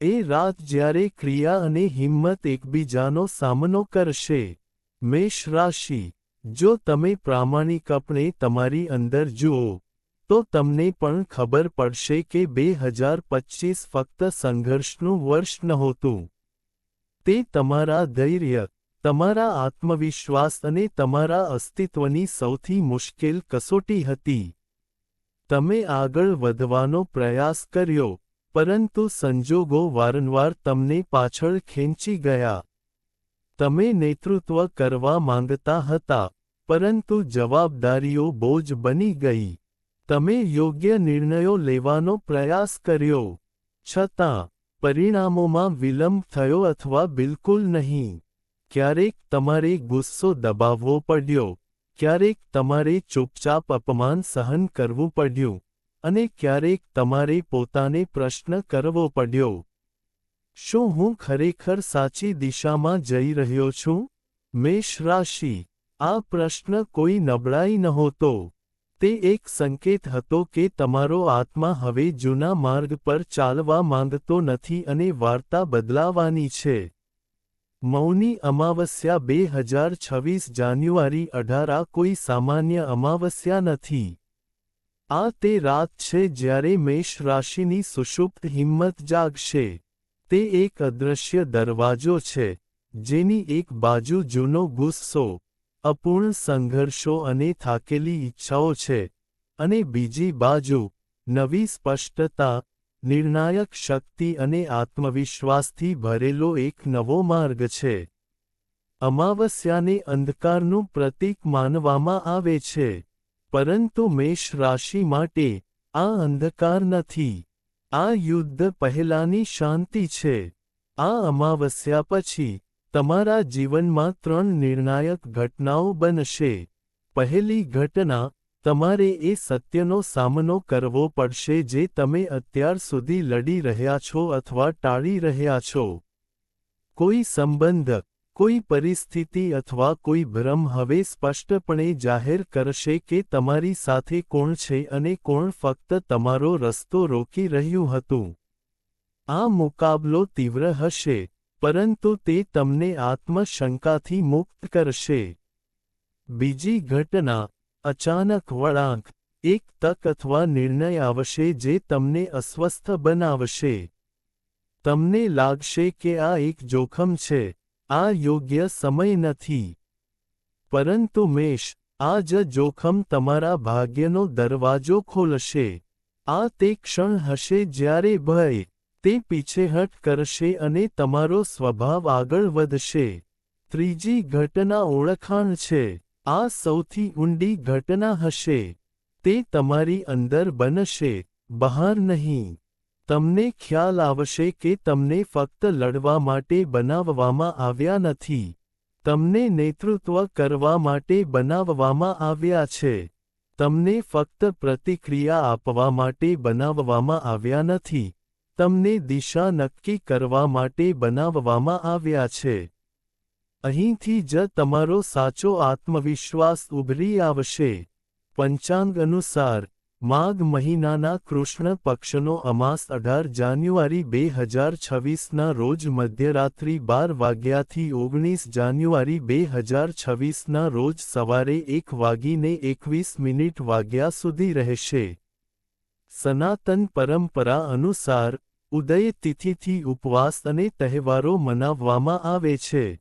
એ રાત જ્યારે ક્રિયા અને હિંમત એકબીજાનો સામનો કરશે, મેષ રાશિ, જો તમે પ્રામાણિકપણે તમારી અંદર જુઓ, તો તમને પણ ખબર પડશે કે બે હજાર પચીસ ફક્ત સંઘર્ષનું વર્ષ નહોતું. તે તમારા ધૈર્ય, તમારા આત્મવિશ્વાસ અને તમારા અસ્તિત્વની સૌથી મુશ્કેલ કસોટી હતી. તમે આગળ વધવાનો પ્રયાસ કર્યો પરંતુ સંજોગો વારંવાર તમને પાછળ ખેંચી ગયા. તમે નેતૃત્વ કરવા માંગતા હતા, પરંતુ જવાબદારીઓ બોજ બની ગઈ. તમે યોગ્ય નિર્ણયો લેવાનો પ્રયાસ કર્યો. છતાં, પરિણામોમાં વિલંબ થયો અથવા બિલકુલ નહીં. ક્યારેક તમારે ગુસ્સો દબાવવો પડ્યો. ક્યારેક તમારે ચૂપચાપ અપમાન સહન કરવું પડ્યું. અને ક્યારેક તમારે પોતાને પ્રશ્ન કરવો પડ્યો. શું હું ખરેખર સાચી દિશામાં જઈ રહ્યો છું? મેષ રાશિ. આ પ્રશ્ન કોઈ નબળાઈ નહોતો. તે એક સંકેત હતો કે તમારો આત્મા હવે જૂના માર્ગ પર ચાલવા માંગતો નથી અને વાર્તા બદલાવાની છે. મૌની અમાવસ્યા બે હજાર છવ્વીસ જાન્યુઆરી અઢાર કોઈ સામાન્ય અમાવસ્યા નથી. આ તે રાત છે જ્યારે મેષ રાશિની સુષુપ્ત હિંમત જાગશે. તે એક અદૃશ્ય દરવાજો છે, જેની એક બાજુ જૂનો ગુસ્સો, અપૂર્ણ સંઘર્ષો અને થાકેલી ઈચ્છાઓ છે, અને બીજી બાજુ, નવી સ્પષ્ટતા, નિર્ણાયક શક્તિ અને આત્મવિશ્વાસથી ભરેલો એક નવો માર્ગ છે. અમાવસ્યાને અંધકારનું પ્રતીક માનવામાં આવે છે. પરંતુ મેષ રાશિ માટે આ અંધકાર નથી. આ યુદ્ધ પહેલાની શાંતિ છે. આ અમાવસ્યા પછી તમારા જીવનમાં ત્રણ નિર્ણાયક ઘટનાઓ બનશે. પહેલી ઘટના, તમારે એ સત્યનો સામનો કરવો પડશે જે તમે અત્યાર સુધી લડી રહ્યા છો અથવા ટાળી રહ્યા છો. કોઈ સંબંધ કોઈ પરિસ્થિતિ અથવા કોઈ ભ્રમ હવે સ્પષ્ટપણે જાહેર કરશે કે તમારી સાથે કોણ છે અને કોણ ફક્ત તમારો રસ્તો રોકી રહ્યું હતું. આ મુકાબલો તીવ્ર હશે, પરંતુ તે તમને આત્મશંકાથી મુક્ત કરશે. બીજી ઘટના, અચાનક વળાંક, એક તક અથવા નિર્ણય આવશે જે તમને અસ્વસ્થ બનાવશે. તમને લાગશે કે આ એક જોખમ છે. આ યોગ્ય સમય નથી. પરંતુ મેષ, આ જ જોખમ તમારા ભાગ્યનો દરવાજો ખોલશે. આ તે ક્ષણ હશે જ્યારે ભય, તે પીછેહટ કરશે અને તમારો સ્વભાવ આગળ વધશે. ત્રીજી ઘટના ઓળખાણ છે. આ સૌથી ઊંડી ઘટના હશે. તે તમારી અંદર બનશે. બહાર નહીં. તમને ખ્યાલ આવશે કે તમને ફક્ત લડવા માટે બનાવવામાં આવ્યા નથી. તમને નેતૃત્વ કરવા માટે બનાવવામાં આવ્યા છે. તમને ફક્ત પ્રતિક્રિયા આપવા માટે બનાવવામાં આવ્યા નથી. તમને દિશા નક્કી કરવા માટે બનાવવામાં આવ્યા છે. અહીંથી જ તમારો સાચો આત્મવિશ્વાસ ઉભરી આવશે. પંચાંગ અનુસાર માઘ મહિનાના કૃષ્ણ પક્ષનો અમાસ અઢાર જાન્યુઆરી બે હજાર છવ્વીસના રોજ મધ્યરાત્રિ બાર વાગ્યાથી ઓગણીસ જાન્યુઆરી બે હજાર છવ્વીસના રોજ સવારે એક વાગીને એકવીસ મિનિટ વાગ્યા સુધી રહેશે. સનાતન પરંપરા અનુસાર, ઉદય તિથિથી ઉપવાસ અને તહેવારો મનાવવામાં આવે છે.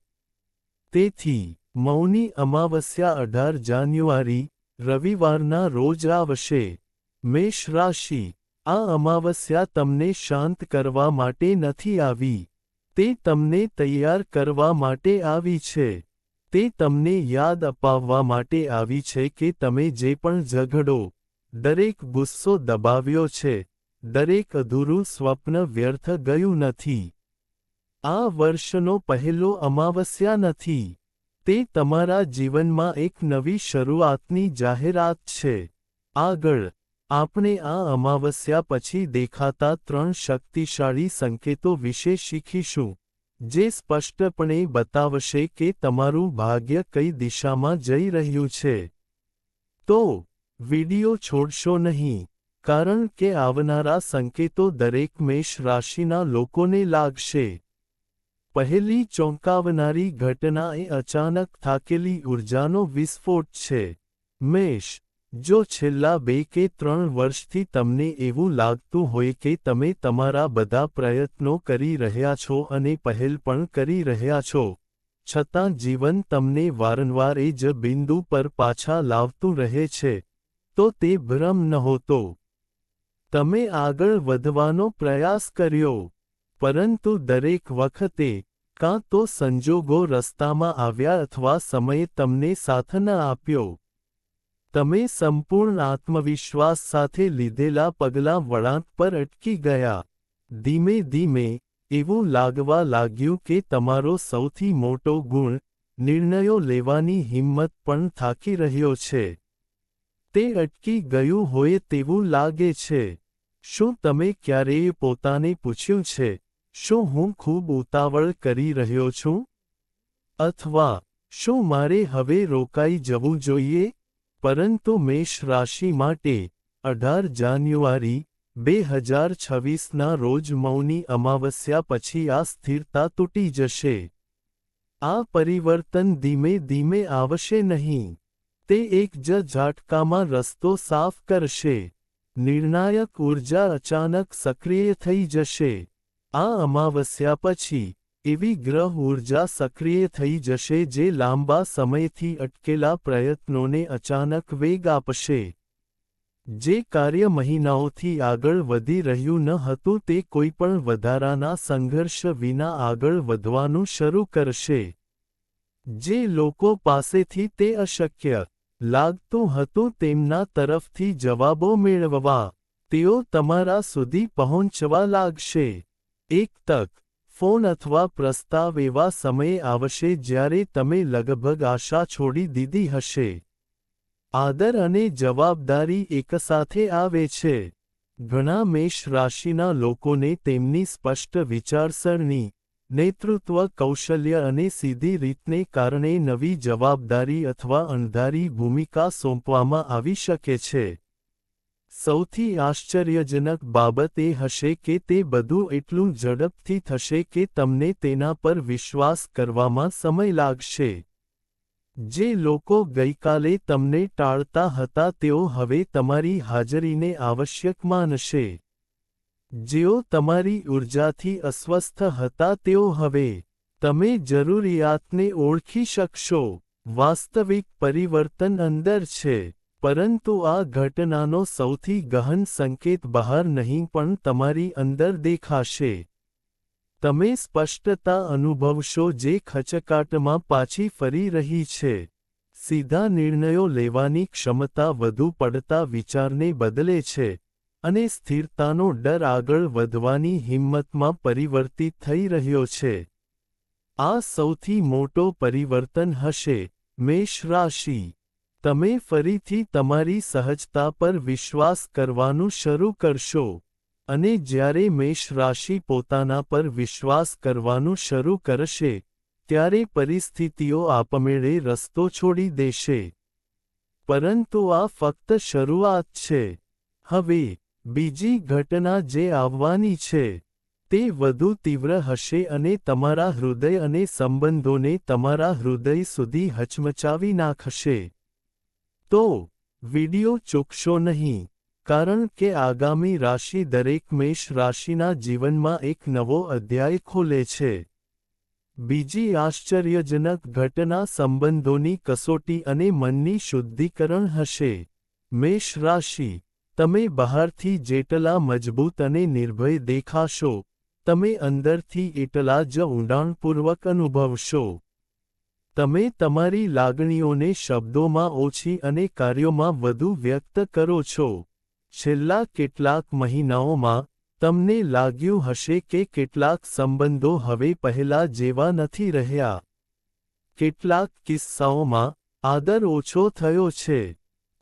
તેથી, મૌની અમાવસ્યા અઢાર જાન્યુઆરી, રવિવારના રોજ આવશે. મેષ રાશિ, આ અમાવસ્યા તમને શાંત કરવા માટે નથી આવી. તે તમને તૈયાર કરવા માટે આવી છે. તે તમને યાદ અપાવવા માટે આવી છે કે તમે જે પણ ઝઘડો, દરેક ગુસ્સો દબાવ્યો છે, દરેક અધૂરું સ્વપ્ન વ્યર્થ ગયું નથી. આ વર્ષનો પહેલો અમાવસ્યા નથી. તે તમારા જીવનમાં એક નવી શરૂઆતની જાહેરાત છે. આગળ આપણે આ અમાવસ્યા પછી દેખાતા ત્રણ શક્તિશાળી સંકેતો વિશે શીખીશું, જે સ્પષ્ટપણે બતાવશે કે તમારું ભાગ્ય કઈ દિશામાં જઈ રહ્યું છે. તો, વિડિયો છોડશો નહીં, કારણ કે આવનારા સંકેતો દરેક મેષ રાશિના લોકોને લાગશે. પહેલી ચોંકાવનારી ઘટના એ અચાનક થાકેલી ઊર્જાનો વિસ્ફોટ છે. મેષ જો છેલ્લા બે કે ત્રણ વર્ષથી તમને એવું લાગતું હોય કે તમે તમારા બધા પ્રયત્નો કરી રહ્યા છો અને પહેલ પણ કરી રહ્યા છો, છતાં જીવન તમને વારંવાર એ જ બિંદુ પર પાછા લાવતું રહે છે, તો તે ભ્રમ નહોતો તમે આગળ વધવાનો પ્રયાસ કર્યો, પરંતુ દરેક વખતે કાં તો સંજોગો રસ્તામાં આવ્યા અથવા સમયે તમને સાથ ન આપ્યો. તમે સંપૂર્ણ આત્મવિશ્વાસ સાથે લીધેલા પગલાં વળાંક પર અટકી ગયા. ધીમે ધીમે, એવું લાગવા લાગ્યું કે તમારો સૌથી મોટો ગુણ, નિર્ણયો લેવાની હિંમત પણ થાકી રહ્યો છે. તે અટકી ગયું હોય તેવું લાગે છે. શું તમે ક્યારેય પોતાને પૂછ્યું છે, શું હું ખૂબ ઉતાવળ કરી રહ્યો છું? અથવા, શું મારે હવે રોકાઈ જવું જોઈએ? પરંતુ મેષ રાશિ માટે અઢાર જાન્યુઆરી બે હજાર છવ્વીસના રોજ મૌની અમાવસ્યા પછી આ સ્થિરતા તૂટી જશે. આ પરિવર્તન ધીમે ધીમે આવશે નહીં. તે એક જ ઝાટકામાં રસ્તો સાફ કરશે. નિર્ણાયક ઊર્જા અચાનક સક્રિય થઈ જશે. આ અમાવસ્યા પછી એવી ગ્રહ ઊર્જા સક્રિય થઈ જશે જે લાંબા સમયથી અટકેલા પ્રયત્નોને અચાનક વેગ આપશે. જે કાર્ય મહિનાઓથી આગળ વધી રહ્યું ન હતું તે કોઈપણ વધારાના સંઘર્ષ વિના આગળ વધવાનું શરૂ કરશે. જે લોકો પાસેથી તે અશક્ય લાગતું હતું તેમના તરફથી જવાબો મેળવવા, તેઓ તમારા સુધી પહોંચવા લાગશે. એક તક ફોન અથવા પ્રસ્તાવ એવા સમયે આવશે જ્યારે તમે લગભગ આશા છોડી દીધી હશે. આદર અને જવાબદારી એકસાથે આવે છે. ઘણા મેષ રાશિના લોકોને તેમની સ્પષ્ટ વિચારસરણી, નેતૃત્વ કૌશલ્ય અને સીધી રીતને કારણે નવી જવાબદારી અથવા અણધારી ભૂમિકા સોંપવામાં આવી શકે છે. સૌથી આશ્ચર્યજનક બાબત એ હશે કે તે બધું એટલું ઝડપથી થશે કે તમને તેના પર વિશ્વાસ કરવામાં સમય લાગશે. જે લોકો ગઈકાલે તમને ટાળતા હતા તેઓ હવે તમારી હાજરીને આવશ્યક માનશે. જેઓ તમારી ઊર્જાથી અસ્વસ્થ હતા તેઓ હવે તમે જરૂરિયાતને ઓળખી શકશો. વાસ્તવિક પરિવર્તન અંદર છે. પરંતુ આ ઘટનાનો સૌથી ગહન સંકેત બહાર નહીં પણ તમારી અંદર દેખાશે. તમે સ્પષ્ટતા અનુભવશો જે ખચકાટમાં પાછી ફરી રહી છે. સીધા નિર્ણયો લેવાની ક્ષમતા વધુ પડતા વિચારને બદલે છે અને સ્થિરતાનો ડર આગળ વધવાની હિંમતમાં પરિવર્તિત થઈ રહ્યો છે. આ સૌથી મોટો પરિવર્તન હશે, મેષ રાશિ. તમે ફરીથી તમારી સહજતા પર વિશ્વાસ કરવાનું શરૂ કરશો. અને જ્યારે મેષ રાશિ પોતાના પર વિશ્વાસ કરવાનું શરૂ કરશે, ત્યારે પરિસ્થિતિઓ આપમેળે રસ્તો છોડી દેશે. પરંતુ આ ફક્ત શરૂઆત છે. હવે, બીજી ઘટના જે આવવાની છે, તે વધુ તીવ્ર હશે અને તમારા હૃદય અને સંબંધોને તમારા હૃદય સુધી હચમચાવી નાખશે. તો, વિડિયો ચૂકશો નહીં, કારણ કે આગામી રાશિ દરેક મેષ રાશિના જીવનમાં એક નવો અધ્યાય ખોલે છે. બીજી આશ્ચર્યજનક ઘટના સંબંધોની કસોટી અને મનની શુદ્ધિકરણ હશે. મેષ રાશિ, તમે બહારથી જેટલા મજબૂત અને નિર્ભય દેખાશો, તમે અંદરથી એટલા જ ઊંડાણપૂર્વક અનુભવશો. તમે તમારી લાગણીઓને શબ્દોમાં ઓછી અને કાર્યોમાં વધુ વ્યક્ત કરો છો. છેલ્લા કેટલાક મહિનાઓમાં તમને લાગ્યું હશે કે કેટલાક સંબંધો હવે પહેલા જેવા નથી રહ્યા. કેટલાક કિસ્સાઓમાં આદર ઓછો થયો છે.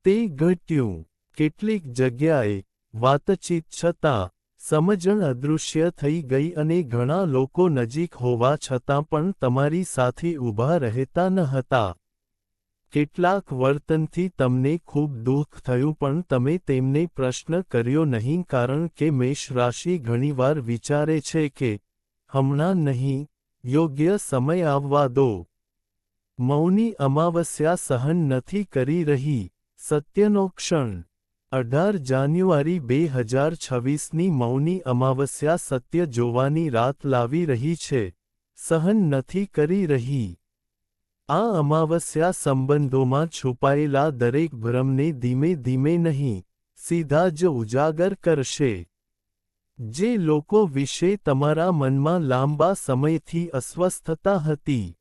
તે ઘટ્યું. કેટલીક જગ્યાએ વાતચીત છતાં સમજણ અદૃશ્ય થઈ ગઈ અને ઘણા લોકો નજીક હોવા છતાં પણ તમારી સાથે ઊભા રહેતા ન હતા. કેટલાક વર્તનથી તમને ખૂબ દુઃખ થયું પણ તમે તેમને પ્રશ્ન કર્યો નહીં કારણ કે મેષ રાશિ ઘણીવાર વિચારે છે કે, હમણાં નહીં, યોગ્ય સમય આવવા દો. મૌની અમાવસ્યા સહન નથી કરી રહી, સત્યનો ક્ષણ. અઢાર જાન્યુઆરી બે હજાર છવ્વીસની મૌની અમાવસ્યા સત્ય જોવાની રાત લાવી રહી છે. સહન નથી કરી રહી. આ અમાવસ્યા સંબંધોમાં છુપાયેલા દરેક ભ્રમને ધીમે ધીમે નહીં, સીધા જ ઉજાગર કરશે. જે લોકો વિશે તમારા મનમાં લાંબા સમયથી અસ્વસ્થતા હતી,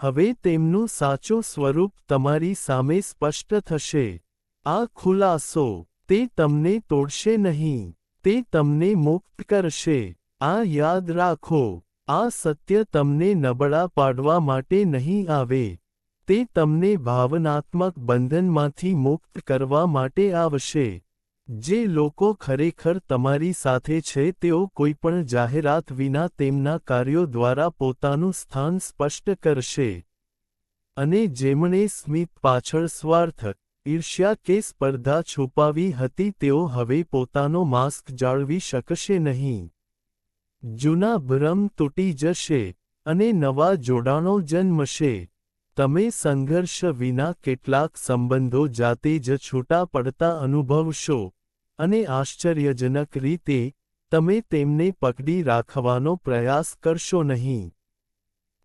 હવે તેમનું સાચું સ્વરૂપ તમારી સામે સ્પષ્ટ થશે. આ ખુલાસો તે તમને તોડશે નહીં, તે તમને મુક્ત કરશે. આ યાદ રાખો, આ સત્ય તમને નબળા પાડવા માટે નહીં આવે. તે તમને ભાવનાત્મક બંધનમાંથી મુક્ત કરવા માટે આવશે. જે લોકો ખરેખર તમારી સાથે છે, તેઓ કોઈપણ જાહેરાત વિના તેમના કાર્યો દ્વારા પોતાનું સ્થાન સ્પષ્ટ કરશે. અને જેમણે સ્મિત પાછળ સ્વાર્થ ઈર્ષ્યા કે સ્પર્ધા છુપાવી હતી તેઓ હવે પોતાનો માસ્ક જાળવી શકશે નહીં. જૂના ભ્રમ તૂટી જશે અને નવા જોડાણો જન્મશે. તમે સંઘર્ષ વિના કેટલાક સંબંધો જાતે જ છૂટા પડતા અનુભવશો અને આશ્ચર્યજનક રીતે તમે તેમને પકડી રાખવાનો પ્રયાસ કરશો નહીં.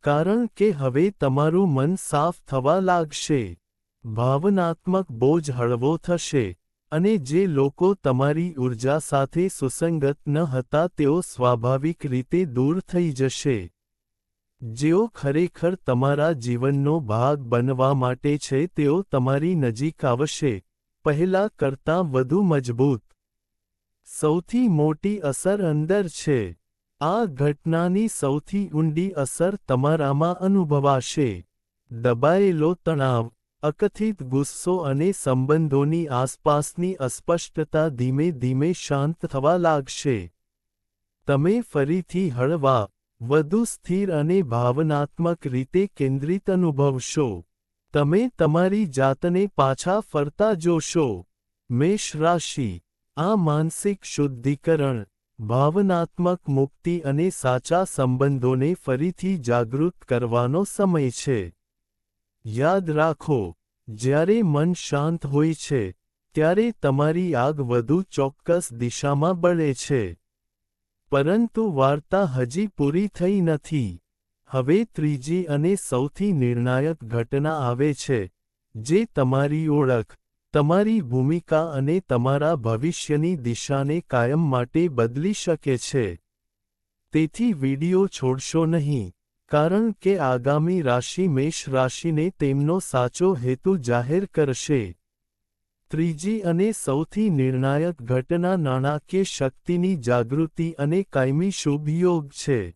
કારણ કે હવે તમારું મન સાફ થવા લાગશે. ભાવનાત્મક બોજ હળવો થશે અને જે લોકો તમારી ઊર્જા સાથે સુસંગત ન હતા તેઓ સ્વાભાવિક રીતે દૂર થઈ જશે. જેઓ ખરેખર તમારા જીવનનો ભાગ બનવા માટે છે તેઓ તમારી નજીક આવશે, પહેલા કરતાં વધુ મજબૂત. સૌથી મોટી અસર અંદર છે. આ ઘટનાની સૌથી ઊંડી અસર તમારામાં અનુભવાશે. દબાયેલો તણાવ અકથિત ગુસ્સો અને સંબંધોની આસપાસની અસ્પષ્ટતા ધીમે ધીમે શાંત થવા લાગશે. તમે ફરીથી હળવા, વધુ સ્થિર અને ભાવનાત્મક રીતે કેન્દ્રિત અનુભવશો. તમે તમારી જાતને પાછા ફરતા જોશો. મેષ રાશિ, આ માનસિક શુદ્ધિકરણ, ભાવનાત્મક મુક્તિ અને સાચા સંબંધોને ફરીથી જાગૃત કરવાનો સમય છે. યાદ રાખો, જ્યારે મન શાંત હોય છે, ત્યારે તમારી આગ વધુ ચોક્કસ દિશામાં બળે છે. પરંતુ વાર્તા હજી પૂરી થઈ નથી. હવે ત્રીજી અને સૌથી નિર્ણાયક ઘટના આવે છે, જે તમારી ઓળખ, તમારી ભૂમિકા અને તમારા ભવિષ્યની દિશાને કાયમ માટે બદલી શકે છે. તેથી વિડિયો છોડશો નહીં. કારણ કે આગામી રાશિ મેષ રાશિને તેમનો સાચો હેતુ જાહેર કરશે. ત્રીજી અને સૌથી નિર્ણાયક ઘટના નાણાકીય શક્તિની જાગૃતિ અને કાયમી શુભયોગ છે.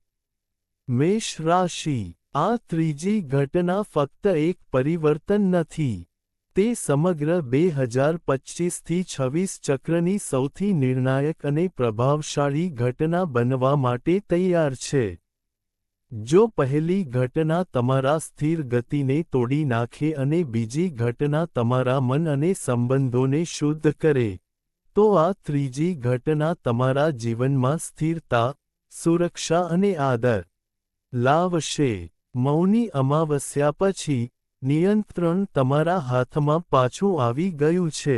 મેષ રાશિ, આ ત્રીજી ઘટના ફક્ત એક પરિવર્તન નથી. તે સમગ્ર બે હજાર પચ્ચીસથી છવ્વીસ ચક્રની સૌથી નિર્ણાયક અને પ્રભાવશાળી ઘટના બનવા માટે તૈયાર છે. જો પહેલી ઘટના તમારા સ્થિર ગતિને તોડી નાખે અને બીજી ઘટના તમારા મન અને સંબંધોને શુદ્ધ કરે, તો આ ત્રીજી ઘટના તમારા જીવનમાં સ્થિરતા, સુરક્ષા અને આદર લાવશે. મૌની અમાવસ્યા પછી નિયંત્રણ તમારા હાથમાં પાછું આવી ગયું છે.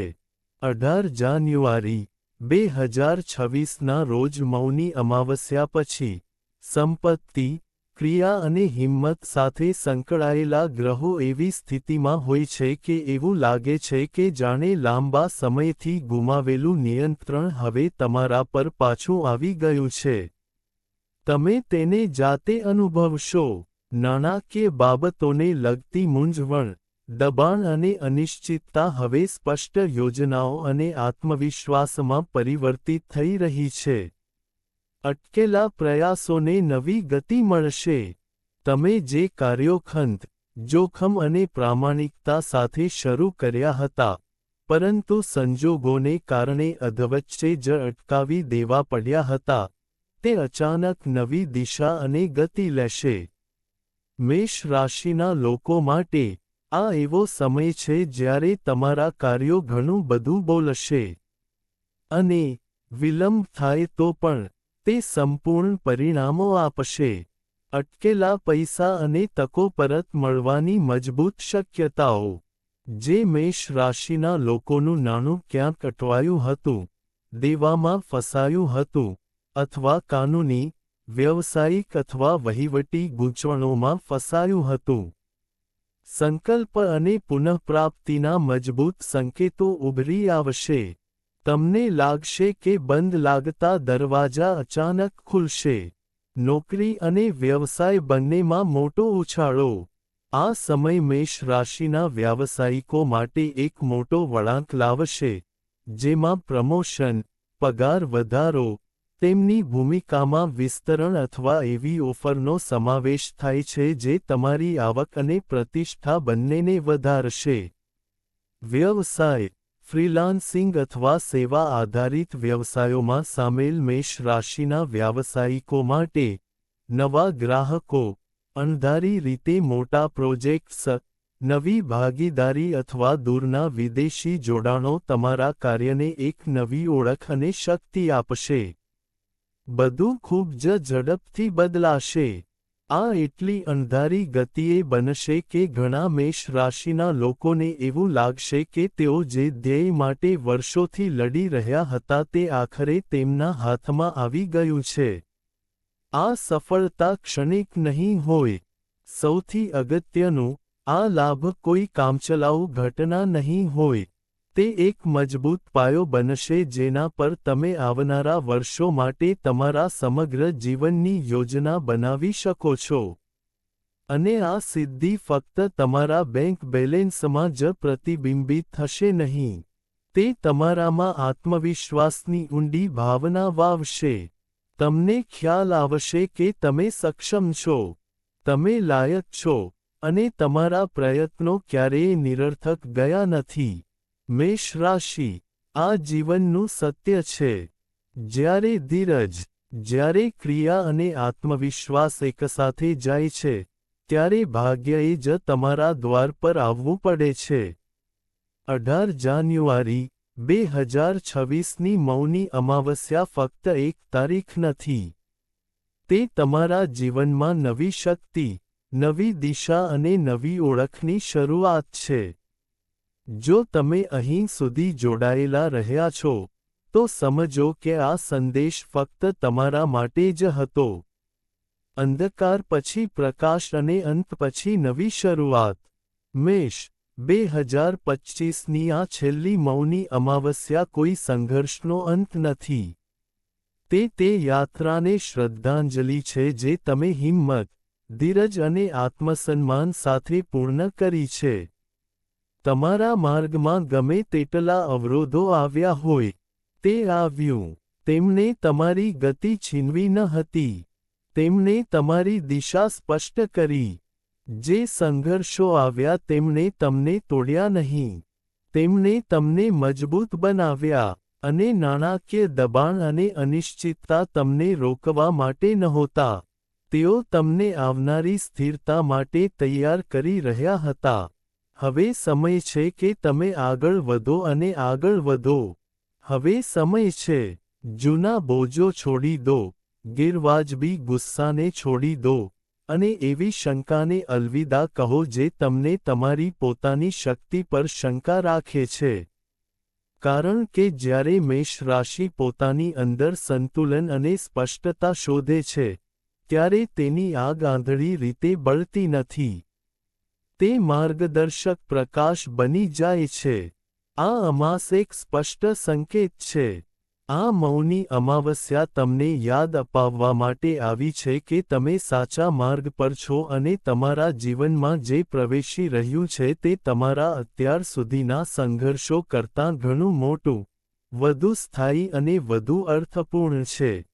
અઢાર જાન્યુઆરી બે હજાર છવ્વીસના રોજ મૌની અમાવસ્યા પછી સંપત્તિ ક્રિયા અને હિંમત સાથે સંકળાયેલા ગ્રહો એવી સ્થિતિમાં હોય છે કે એવું લાગે છે કે જાણે લાંબા સમયથી ગુમાવેલું નિયંત્રણ હવે તમારા પર પાછું આવી ગયું છે. તમે તેને જાતે અનુભવશો. નાણાકીય બાબતોને લગતી મૂંઝવણ, દબાણ અને અનિશ્ચિતતા હવે સ્પષ્ટ યોજનાઓ અને આત્મવિશ્વાસમાં પરિવર્તિત થઈ રહી છે. અટકેલા પ્રયાસોને નવી ગતિ મળશે. તમે જે કાર્યોખંત જોખમ અને પ્રામાણિકતા સાથે શરૂ કર્યા હતા, પરંતુ સંજોગોને કારણે અધવચ્ચે જ અટકાવી દેવા પડ્યા હતા. તે અચાનક નવી દિશા અને ગતિ લેશે. મેષ રાશિના લોકો માટે, આ એવો સમય છે જ્યારે તમારા કાર્યો ઘણું બધું બોલશે. અને વિલંબ થાય તો પણ તે સંપૂર્ણ પરિણામો આપશે. અટકેલા પૈસા અને તકો પરત મળવાની મજબૂત શક્યતાઓ. જે મેષ રાશિના લોકોનું નાણું ક્યાંક અટવાયું હતું, દેવામાં ફસાયું હતું, અથવા કાનૂની, વ્યવસાયિક અથવા વહીવટી ગૂંચવણોમાં ફસાયું હતું. સંકલ્પ અને પુનઃપ્રાપ્તિના મજબૂત સંકેતો ઉભરી આવશે. તમને લાગશે કે બંધ લાગતા દરવાજા અચાનક ખુલશે. નોકરી અને વ્યવસાય બંનેમાં મોટો ઉછાળો. આ સમય મેષ રાશિના વ્યાવસાયિકો માટે એક મોટો વળાંક લાવશે, જેમાં પ્રમોશન, પગાર વધારો, તેમની ભૂમિકામાં વિસ્તરણ અથવા એવી ઓફરનો સમાવેશ થાય છે જે તમારી આવક અને પ્રતિષ્ઠા બંનેને વધારશે. વ્યવસાય ફ્રીલાન્સિંગ અથવા સેવા આધારિત વ્યવસાયોમાં સામેલ મેષ રાશિના વ્યાવસાયિકો માટે નવા ગ્રાહકો, અણધારી રીતે મોટા પ્રોજેક્ટ્સ, નવી ભાગીદારી અથવા દૂરના વિદેશી જોડાણો તમારા કાર્યને એક નવી ઓળખ અને શક્તિ આપશે. બધું ખૂબ જ ઝડપથી બદલાશે. આ એટલી અણધારી ગતિએ બનશે કે ઘણા મેષ રાશિના લોકોને એવું લાગશે કે તેઓ જે ધ્યેય માટે વર્ષોથી લડી રહ્યા હતા તે આખરે તેમના હાથમાં આવી ગયું છે. આ સફળતા ક્ષણિક નહીં હોય. સૌથી અગત્યનું, આ લાભ કોઈ કામચલાઉ ઘટના નહીં હોય. તે એક મજબૂત પાયો બનશે જેના પર તમે આવનારા વર્ષો માટે તમારા સમગ્ર જીવનની યોજના બનાવી શકો છો. અને આ સિદ્ધિ ફક્ત તમારા બેંક બેલેન્સમાં જ પ્રતિબિંબિત થશે નહીં. તે તમારામાં આત્મવિશ્વાસની ઊંડી ભાવના વાવશે. તમને ખ્યાલ આવશે કે તમે સક્ષમ છો. તમે લાયક છો. અને તમારા પ્રયત્નો ક્યારેય નિરર્થક ગયા નથી. મેષ રાશિ, આ જીવનનું સત્ય છે. જ્યારે ધીરજ, જ્યારે ક્રિયા અને આત્મવિશ્વાસ એકસાથે જાય છે, ત્યારે ભાગ્યએ જ તમારા દ્વાર પર આવવું પડે છે. અઢાર જાન્યુઆરી, બે હજાર છવ્વીસની મૌની અમાવસ્યા ફક્ત એક તારીખ નથી. તે તમારા જીવનમાં નવી શક્તિ, નવી દિશા અને નવી ઓળખની શરૂઆત છે. જો તમે અહીં સુધી જોડાયેલા રહ્યા છો, તો સમજો કે આ સંદેશ ફક્ત તમારા માટે જ હતો. અંધકાર પછી પ્રકાશ અને અંત પછી નવી શરૂઆત. મેષ બે હજાર પચ્ચીસની આ છેલ્લી મૌની અમાવસ્યા કોઈ સંઘર્ષનો અંત નથી. તે તે યાત્રાને શ્રદ્ધાંજલિ છે જે તમે હિંમત, ધીરજ અને આત્મસન્માન સાથે પૂર્ણ કરી છે. તમારા માર્ગમાં ગમે તેટલા અવરોધો આવ્યા હોય, તે આવ્યું. તેમને તમારી ગતિ છીનવી ન હતી. તેમને તમારી દિશા સ્પષ્ટ કરી. જે સંઘર્ષો આવ્યા તેમણે તમને તોડ્યા નહીં. તેમણે તમને મજબૂત બનાવ્યા અને નાણાકીય દબાણ અને અનિશ્ચિતતા તમને રોકવા માટે નહોતા. તેઓ તમને આવનારી સ્થિરતા માટે તૈયાર કરી રહ્યા હતા. હવે સમય છે કે તમે આગળ વધો અને આગળ વધો. હવે સમય છે. જૂના બોજો છોડી દો. ગેરવાજબી ગુસ્સાને છોડી દો. અને એવી શંકાને અલવિદા કહો જે તમને તમારી પોતાની શક્તિ પર શંકા રાખે છે. કારણ કે જ્યારે મેષ રાશિ પોતાની અંદર સંતુલન અને સ્પષ્ટતા શોધે છે, ત્યારે તેની આગ આંધળી રીતે બળતી નથી. તે માર્ગદર્શક પ્રકાશ બની જાય છે. આ અમાસ એક સ્પષ્ટ સંકેત છે. આ મૌની અમાવસ્યા તમને યાદ અપાવવા માટે આવી છે કે તમે સાચા માર્ગ પર છો અને તમારા જીવનમાં જે પ્રવેશી રહ્યું છે તે તમારા અત્યાર સુધીના સંઘર્ષો કરતાં ઘણું મોટું, વધુ સ્થાયી અને વધુ અર્થપૂર્ણ છે.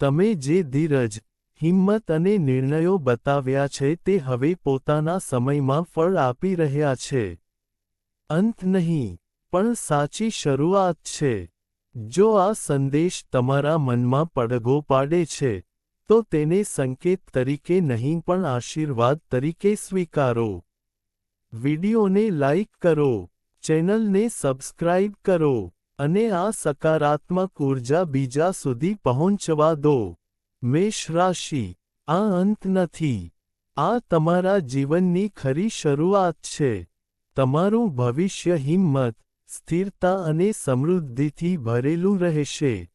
તમે જે ધીરજ હિંમત અને નિર્ણયો બતાવ્યા છે તે હવે પોતાના સમયમાં ફળ આપી રહ્યા છે. અંત નહીં, પણ સાચી શરૂઆત છે. જો આ સંદેશ તમારા મનમાં પડઘો પાડે છે, તો તેને સંકેત તરીકે નહીં પણ આશીર્વાદ તરીકે સ્વીકારો. વિડિયોને લાઇક કરો, ચેનલને સબસ્ક્રાઇબ કરો, અને આ સકારાત્મક ઊર્જા બીજા સુધી પહોંચવા દો. મેષ રાશિ. આ અંત નથી. આ તમારા જીવનની ખરી શરૂઆત છે. તમારું ભવિષ્ય હિંમત, સ્થિરતા અને સમૃદ્ધિથી ભરેલું રહેશે.